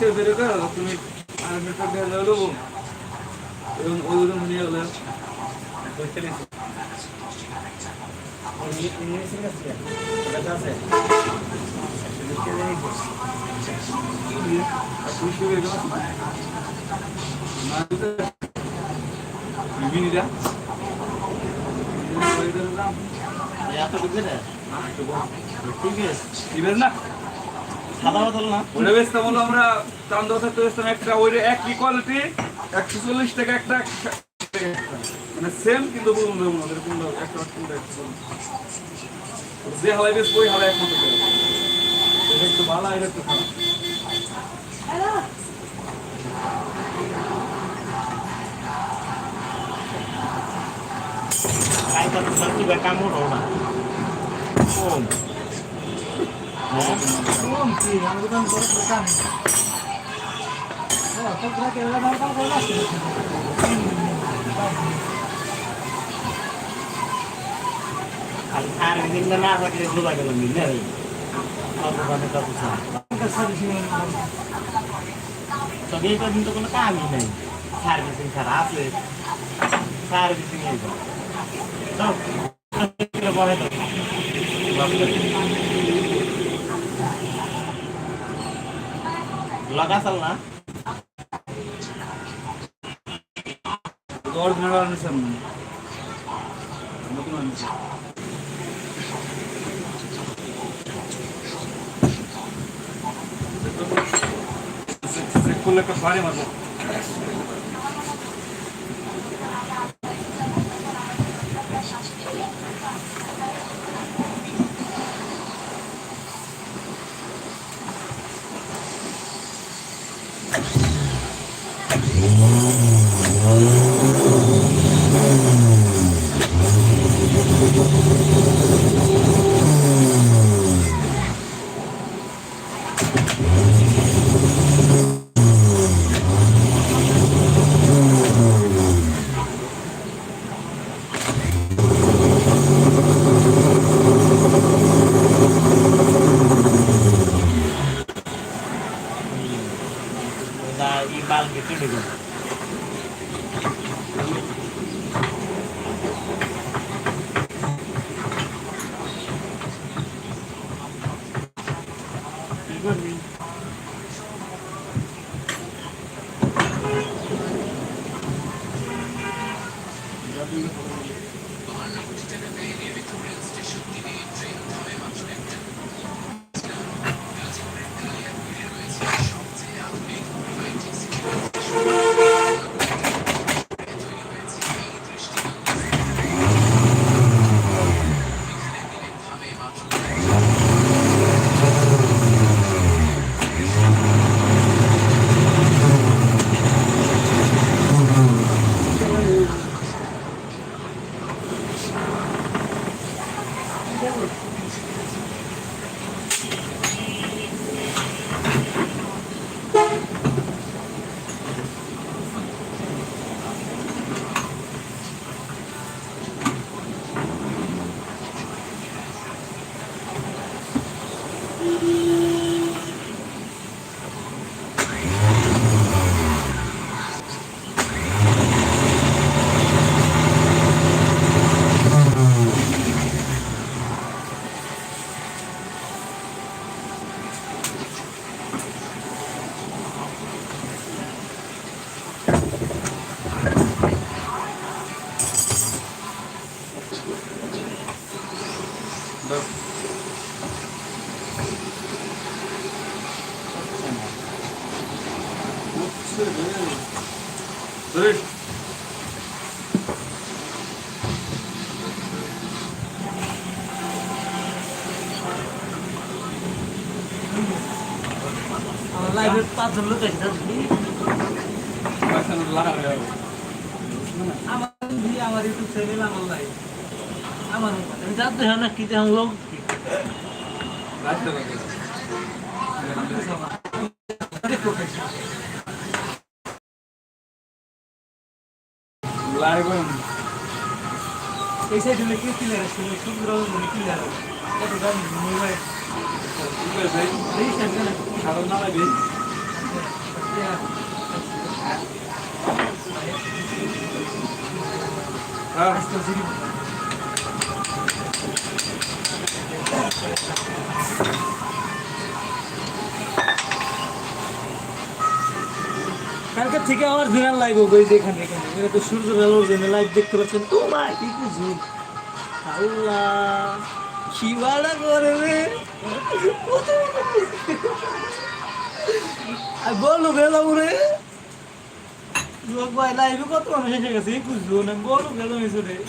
তোমার একশো বিশ টাকা বেরো করো তুমি আর মিটার দিয়ে দেবো এবং ওই রকম নিয়ে গেলে বিবিনিরা দিবেন না সাদা বোতল না। ওটা বেচতাম হলো আমরা দাম দশ বেচতাম একটা ওই একই কোয়ালিটি একশো চল্লিশ টাকা একটা মানে সেম কিন্তু বলুন দেবো না এরকম একটা কোনটা একশো যে হালাই বেশ ওই হালাই একমাত্র এটা একটু ভালো এটা একটু খারাপ। কাইটা তো সত্যি বেকার মোড়ো না। আর দিন না থাকলে বোঝা গেল মিলে কত দামে কত তবে এই পর্যন্ত কোনো কামই নেই সার্ভিসিং ছাড়া আছে সার্ভিসিং এই পরে তো লাগাছাল না অরিজিনাল আনিসাম নতুন আনিছি চেক করলে একটা জানতে হয় না কি দেখ লোক রাখতে পারবে। লাইভ এই সাইডে হলে কি ক্লিয়ার আছে সূর্য রোজ ক্লিয়ার আছে কত দাম মোবাইল ঠিক আছে এই সাইডে না সাদা না লাগে কালকে থেকে আমার দিনার লাইভ হবে এখানে এখানে। এটা তো সূর্য আলোর জন্য লাইভ দেখতে পাচ্ছেন। তো মাই কি কি ঝুল আল্লাহ, শিবালা করবে বলো লোক ভাই লাইভে কত মানুষ এসে গেছে, এই বুঝলো না। বলো এসে রে এই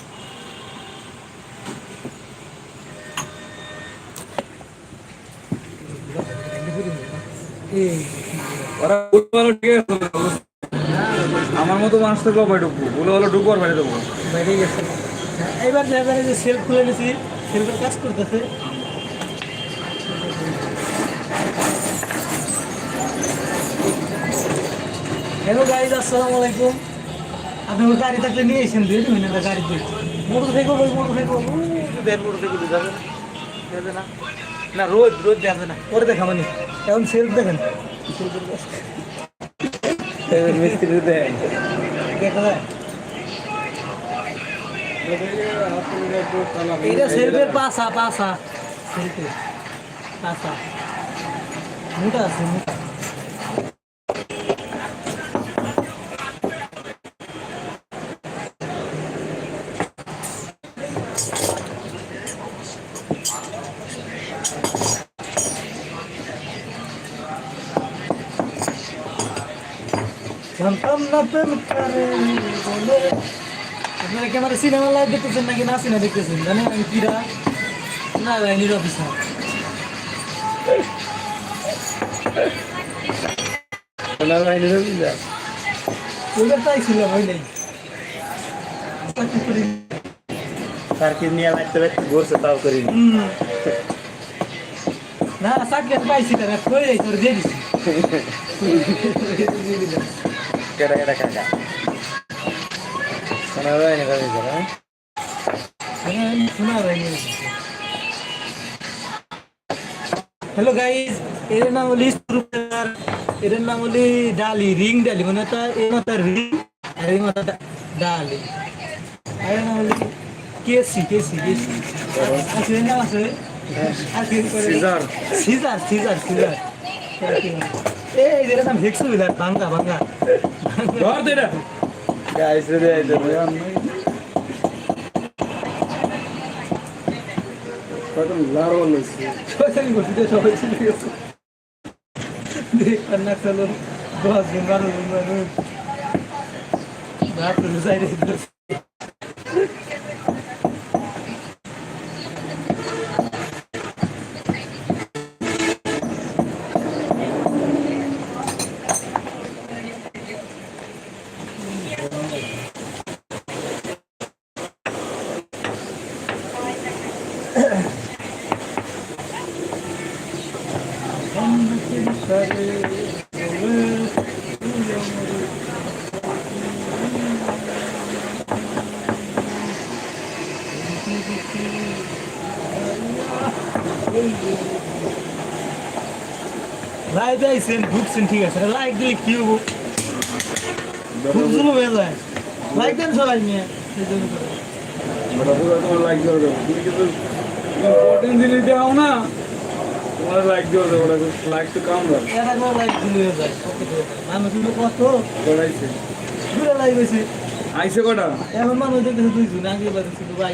ওরা বলে ঠিক আছে? আমার মতো মানুষ তো কবে ঢুকবো বলে ভালো ঢুকবো আর বাইরে দেবো বাইরে গেছে এইবার দেখা যে সেলফ খুলে নিয়েছি সেলফের কাজ করতেছে। হ্যালো গাইজ আসসালামু আলাইকুম। আপনি ওই গাড়ি থাকলে নিয়ে এসেছেন দুই মিনিট গাড়ি দিয়ে। Motorcycle motorcycle motorcycle যাবে। যাবে না। না রোদ রোদ দেখা না। পরে দেখাবানি এখন সেলফ দেখেন। মিস্ত্রি দেখা যায় এটা সেলফের পাশা পাশা। সেলফের পাশা। মোটা আছে মোটা জানতাম না প্রেম করে আপনারা কি আমার সিনেমা লাইভ দেখতেছেন নাকি না সিনেমা দেখতেছেন? জানেন আমি কিরা না লাইনের অফিসার। ওইটা তাই ছিল ওই নাই। সার্কিট নিয়ে লাগতে ঘুরছে তাও করিনি না। চাকরি পাইছি তারা করে তোর দিয়ে দিছি। কেটা কেটা কাকা শোনা যায়নি কবি হ্যাঁ শোনা যায়নি হ্যালো গাইজ এর নাম হলি স্ক্রুপার এর নাম হলি ডালি রিং ডালি। মানে তা এই মাথা রিং আর এই মাথা ডালি। আর এর নাম হলি কেসি কেসি কেসি। আছে নাম আছে আর কি করে সিজার সিজার সিজার। সিজার এই এর নাম হেক্সু বিলার বাঙ্গা বাঙ্গা ধর দে এটা গাইস রে দে সবাই বলছি সবাই ছিল কন্যা চলো দশ দিন বারো দিন বারো বাপরে যাই রে লাইক দিয়েছেন ঢুকছেন ঠিক আছে লাইক দিলে কি হব খুব জুলুম হয়ে যায় লাইক দেন সবাই নিয়ে লাইক দেওয়া তুমি কিন্তু ইম্পর্টেন্ট জিনিস দেওয়া না তোমার লাইক দেওয়া যাবে ওটা লাইক তো কাম যাবে এটা করে লাইক দিলে যায়। মানুষ কিন্তু কত করাইছে দূরে লাইক হয়েছে আইসে কটা এখন মানুষ দেখতেছে দুইজন আগে বাজে শুধু ভাই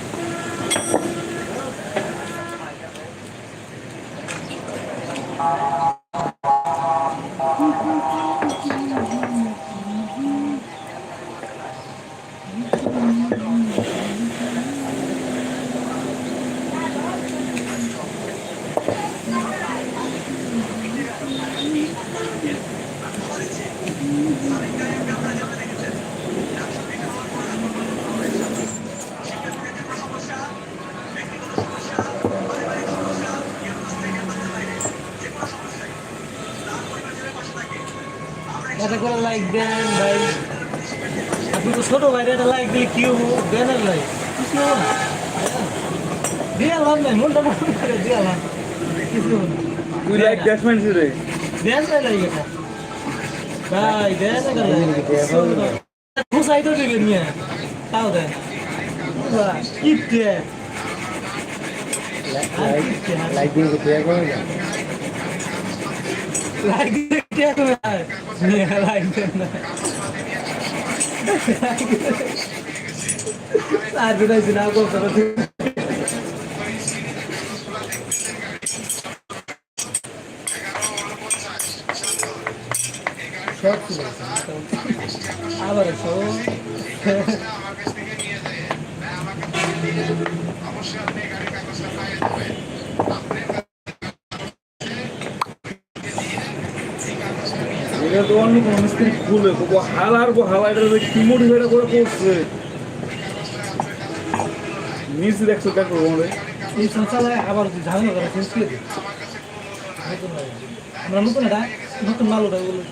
করে লাইক দেন ভাই আপনি তো ছোট ভাই এটা লাইক দিলে কি হব দেন আর লাইক কিছু হব না দিয়ে লাভ নাই মনটা মন করে দিয়ে লাভ কিছু হব না তুই লাইক ব্যাটসম্যান রে দেন না লাইক এটা ভাই দেন না লাইক খুশাই তো দিবেন নিয়ে তাও দেন কিপটে লাইক এখন লাইক দিতে তুমি নিয়ে লাইক দেন না আর দিদাইছি না করতে সব ছিল আবার সব এটা তো অন্য কোনো মিস্ত্রি খুলে ও হালার গো হালাইটা যে কি মোটিভেট করে করছে নিচে দেখছ দেখো ওরে এই সংসারে আবার ঝামেলা করে চেঞ্জ করে দিই। আমরা নতুন এটা নতুন মাল ওটা ওগুলো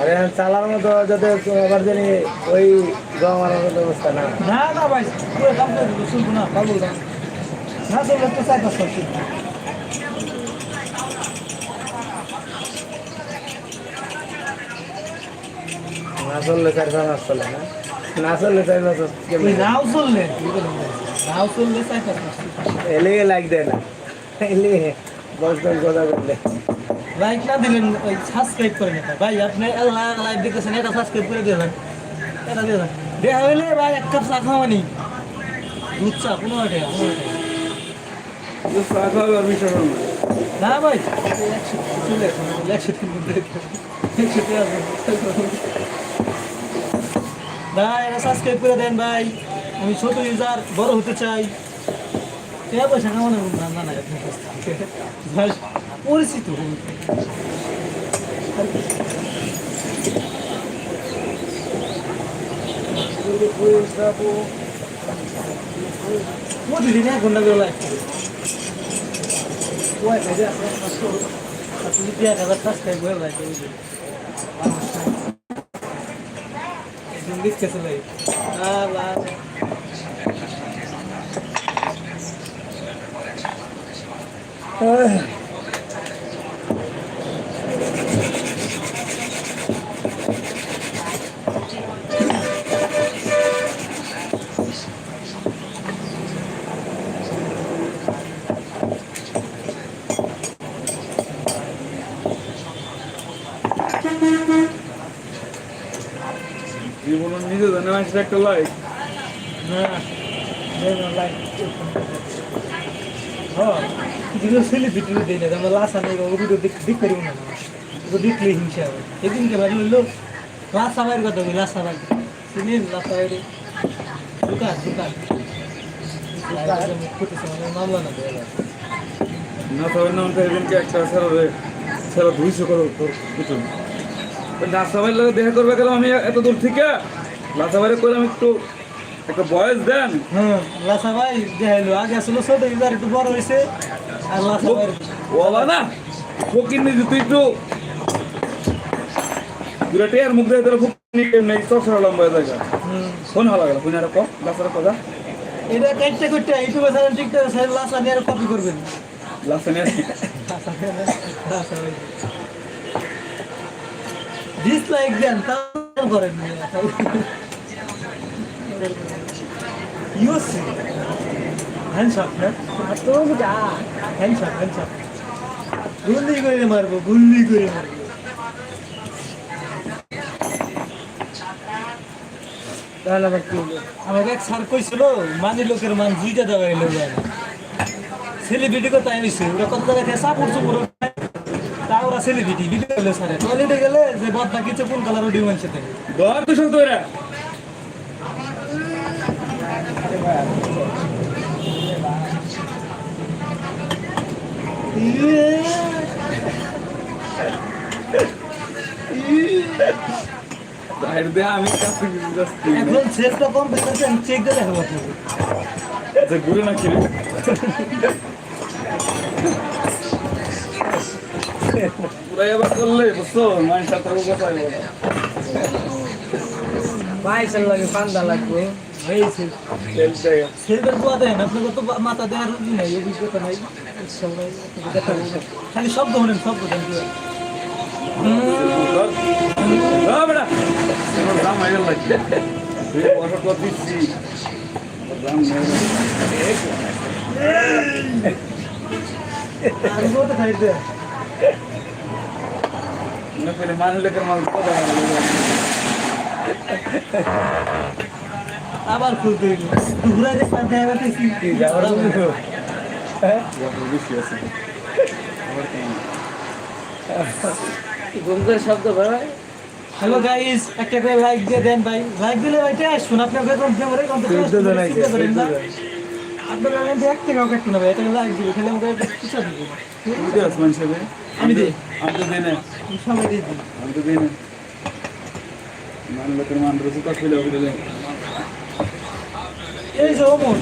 আরে চালার না না ভাই পুরো না না না চললে চার পাঁচ মাস চলে না? না চললে চার পাঁচ মাস নাও চললে নাও চললে চাই পাঁচ এলে লাইক দেয় না। এলে বসবেন কথা করলে লাইক না দিলেন ওই সাবস্ক্রাইব করে নিতে ভাই আপনি লাইভ দেখতেছেন এটা সাবস্ক্রাইব করে দেবেন এটা দেবেন দেখা হইলে ভাই এক কাপ চা খাওয়ানি দুধ চা পনেরো টাকা পনেরো টাকা চা খাওয়াবে আর বিশ্বাস হবে না ভাই ভাই এটা সাবস্ক্রাইব করে দেন ভাই। আমি ছোট ইউজার বড় হতে চাই। টাকা পয়সা কামানোর না না পরিচিত প্রতিদিন এক ঘণ্টা করে লাইভ করি ওই কাজে আছে পাঁচশো আপনি যদি এক হাজার সাবস্ক্রাইব করে লাইভ করে দিন একদিন দেখতেছে ভাই আল্লাহ জীবনে নিজে জানে মানুষের একটা লাইক না লাইভ হ্যাঁ যেগুলো ছেলে ভিডিও দিই না আমরা লাশ আনে ও ভিডিও দেখ দেখ পারিব না ও দেখলে হিংসা হবে সেদিনকে ভাবি হইল লাশ সাবাইয়ের কথা বলি লাশ সাবাই চিনেন লাশ সাবাইরে দোকান দোকান। মামলা না না তবে না একটা রে ছেলে দুইশো করো তোর লাসাবাইয়ের লোক দেখা করবে গেলাম আমি এত দূর থেকে। লাসাবাইরে করলাম একটু একটা বয়স দেন। হ্যাঁ লাসা ভাই দেখাইলো আগে আসলে ছোট এবার একটু বড় হয়েছে আর লাসা ভাই ওলা না ফকির নিজি তুই একটু। দুটা টেয়ার মুখ দিয়ে তোর ফকির নেই চশমা লম্বা জায়গা ফোন ভালো গেল ফোন আর কম লাসার কথা? এটা কাটতে করতে ইউটিউবে ছাড়েন টিকটকে লাসা নিয়ে আর কপি করবেন। লাসা নিয়ে আসি ডিসলাইক দেন তাও করেন ইউসি হ্যান্ডশট না হ্যান্ডশট হ্যান্ডশট গুল্লি করে মারবো, গুল্লি করে মারবো। তাহলে আবার কি হলো? আমাকে এক স্যার কইছিল মানি লোকের মান দুইটা দেওয়া এলো সেলিব্রিটি কথা হয়েছে ওরা কত জায়গা থেকে সাপোর্ট সুপুর তা ওরা সেলিব্রিটি ভিডিও গেলে স্যারে টয়লেটে গেলে যে বদনা কিছু কোন কালার ওডি মানছে থাকে দর তো শক্ত এরা বাইরে দিয়ে আমি এখন সেলটা কম পেতেছে আমি চেক দেখাবো ঘুরে না খিরে পুরো ওরা এবার করলে বুঝছ? মানুষ সাথে কথা। বাইশের লাগে পান্দা লাগবে। হয়েছে। সেলফের দোয়া দেন আপনাকে তো মাথা দেওয়ার নাই অভিজ্ঞতা নাই। খালি শব্দ হলেন শব্দ দেন খাইতে মনে করে মান লেখের মাল কথা আবার খুলতে যে পান্তা এবার কি যাওয়ার বেশি আছে ঘুমতে শব্দ ভাই। হ্যালো গাইস একটা করে লাইক দিয়ে দেন ভাই। লাইক দিলে ভাইটা আসুন আপনার বেতন দিয়ে মরে কত আপনার লাইন দিয়ে এক টাকাও কাটতে ভাই এটা লাইক খালি আমাকে একটা পিছা দিবে দে আসমান হিসেবে আমি দিই আমি তো দিই না সবাই দিই আমি তো দিই না মান লেখের মান রসু কাজ ফেলে দিলে এই যে অমন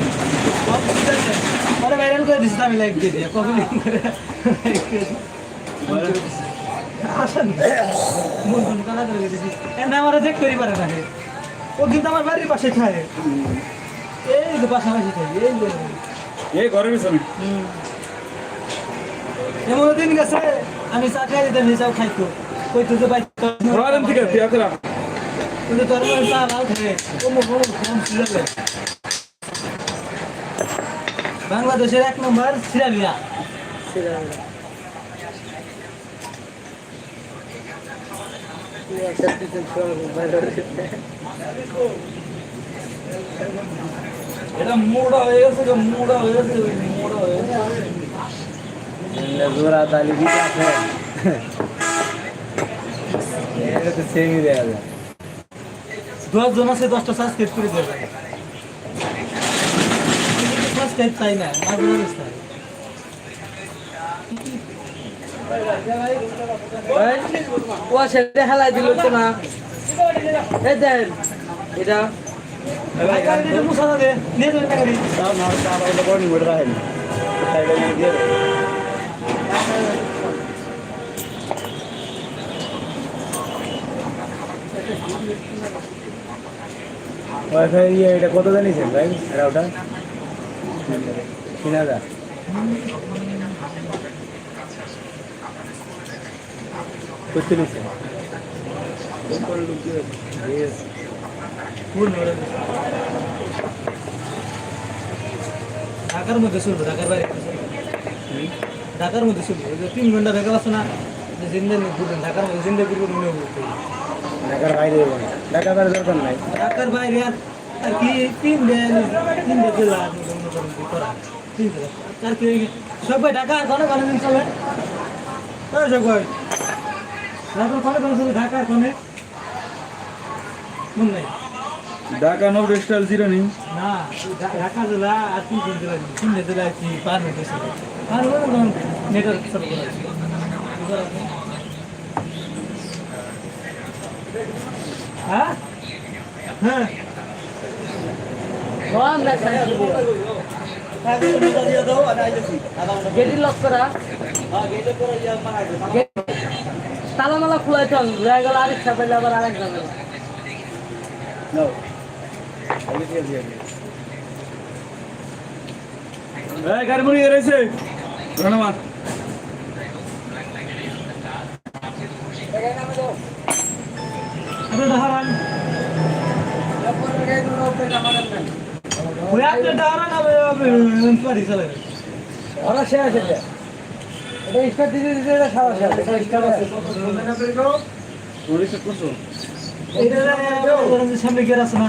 আরে দিই দিই। আমার চেক করি পারে না ও কিন্তু আমার বাড়ির পাশে খায়। যে পাশাপাশি খাই এই এই ঘরের পিছনে। এমন দিন গেছে আমি চা খাই দিতাম হিসাব খাইতো। কইতো যে ভাই ঘরের থেকে তুই আতরা কিন্তু তোর মনে চা লাল খায়। ও মো মো ফোন সিরালে বাংলাদেশের এক নম্বর সিরালিয়া এটা মোড়া হয়ে গেছে মোড়া হয়ে গেছে মোড়া হয়ে গেছে। জোড়া তালি দিতে আছে। এটা তো সেমি দেওয়া যায়। দশ জন আছে দশটা সাবস্ক্রাইব করে দেবে। সাবস্ক্রাইব চাই না মাঝে মাঝে চাই। ও সেটা হেলাই দিল তো না। এই দেন এটা। ওয়াইফাই এটা কত জানিয়েছেন ভাই ওটা তিন হাজার করতে দিছে। ঢাকার মধ্যে শুনব ঢাকার বাইরে ঢাকার মধ্যে শুনব তিন ঘণ্টা ভেগে আছে না যে জিন্দানি ঘুরবেন ঢাকার মধ্যে জিন্দা ঘুরবেন মনে ঘুরতে ঢাকার বাইরে যাব না। ঢাকা তার দরকার নাই। ঢাকার বাইরে আর কি তিন দিন তিন দিন জেলা তিন আর কি সবাই ঢাকা কোনে কোনে দিন চলে? সবাই ঢাকার কোনে কোনে চলে? মন নাই। ঢাকা নব স্টাইল জিরো নেই। না ঢাকা জেলা আর তিন জেলা তিন জেলা কি পার নেটওয়ার্ক সব করা আছে? হ্যাঁ? হ্যাঁ। তালা মালা খুলাই চল রয়ে গেল আরেকটা পেলে আবার আরেক যাবে No. আগে দিয়ে দিয়ে এই গাড়ি মুড়ি রয়েছে। ধন্যবাদ। ওরা শেষ আছে এটা স্টার দিতে দিতে এটা সারা শেষ এটা স্টার আছে এটা সামনে গিয়ে আছে না?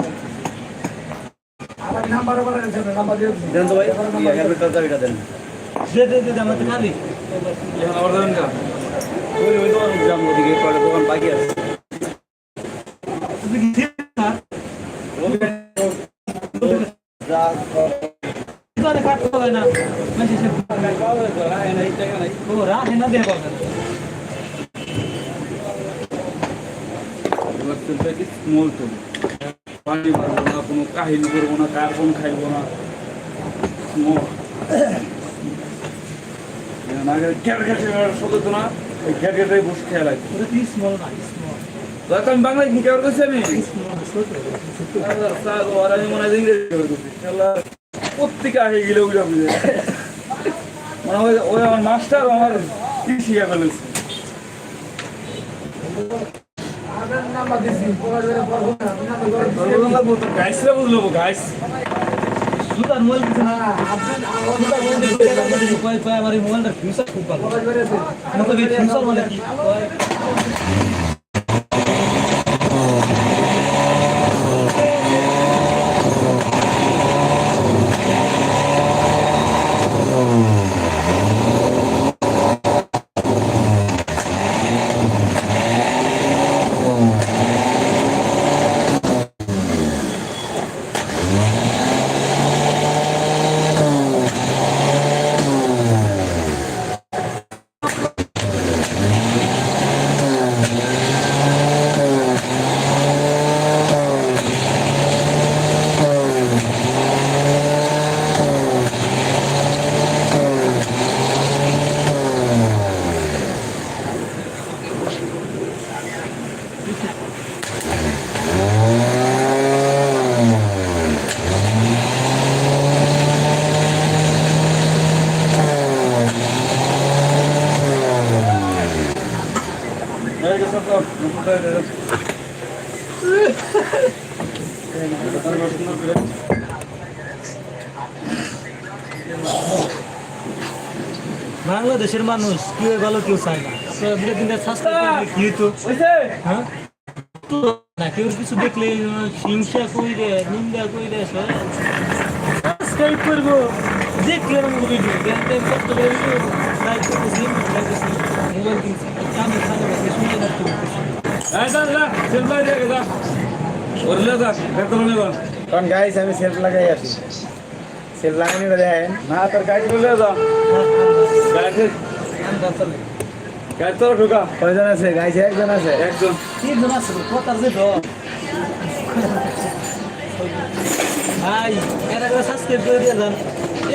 দেন তো ভাই হেলমেটটা চাবিটা দেন। দে দে দে আমার তো খালি। আবার দেবেন কা ওই ওই দোকান যাম ওদিকে কয়টা দোকান বাকি আছে। ঘ্যাট ঘ্যাট সদস্য না ওই ঘ্যাট ঘ্যাটাই বসে খেয়াল আছে। ওটা কি স্মল না স্মল তো আমি বাংলায় কি কেউ করছি আমি? আমি মনে হয় ইংরেজি পত্রিকা হয়ে গেলে ওইটা বুঝে মানে ওই ওই আমার মাস্টার আমার কি শিখা ফেলেছে। গাইসরা বুঝলো গাইস জুতার মোবাইল কিছু না। জুতার মোবাইল কয় কয় আমার এই মোবাইলটার ফিউচার খুব ভালো। ফিউচার মানে কি কয় এই গেছে তো মুখটা দে বাংলাদেশের মানুষ কেউ ভালো কেউ চায় না। তো দিনটা সাবস্ক্রাইব করলে কি হতো হ্যাঁ? তো না কেউ কিছু দেখলে হিংসা কইরে নিন্দা কইরে সাবস্ক্রাইব করব দেখলে আমি ভিডিও দেখতে কষ্ট করে লাইক করতেছি। লাইক মোবাইল কিনছি আমি খানে বসে শুনে রাখতে এই যা যা সেলফা দে যা। ওরলে যা বেতন নেবা কারণ গাইস আমি সেলফ লাগাই আছি। সেলফ লাগানি দেখেন। না তোর গাড়ি চলে যা। গাড়ি তো ঢোকা। কয়জন আছে? গাইছে একজন আছে? একজন। তিনজন আছে ভাই করে সাবস্ক্রাইব করে দিয়ে যান।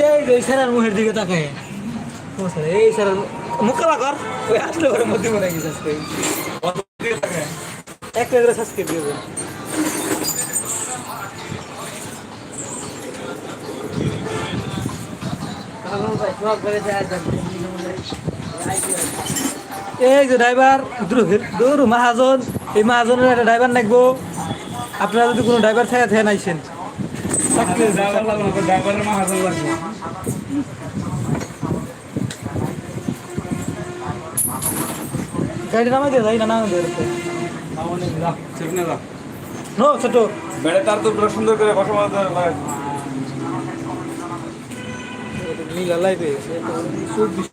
এই যে স্যারের মুখের দিকে তাকায়। এই স্যারের মুখলা কর। ওই আসলে করে মধ্যে মনে গেছে সাবস্ক্রাইব একটা করে সাবস্ক্রাইব দিয়ে দেন। এই যে ড্রাইভার দূর মহাজন এই মহাজনের একটা ড্রাইভার লাগবো আপনারা যদি কোনো ড্রাইভার থাকে থাকে নাইছেন গাড়ি নামাই দিয়ে যাই না নামাই দিয়ে নো ছোট। বেড়ে তার তো সুন্দর করে বসা লাগাই। লাইফে চব্বিশ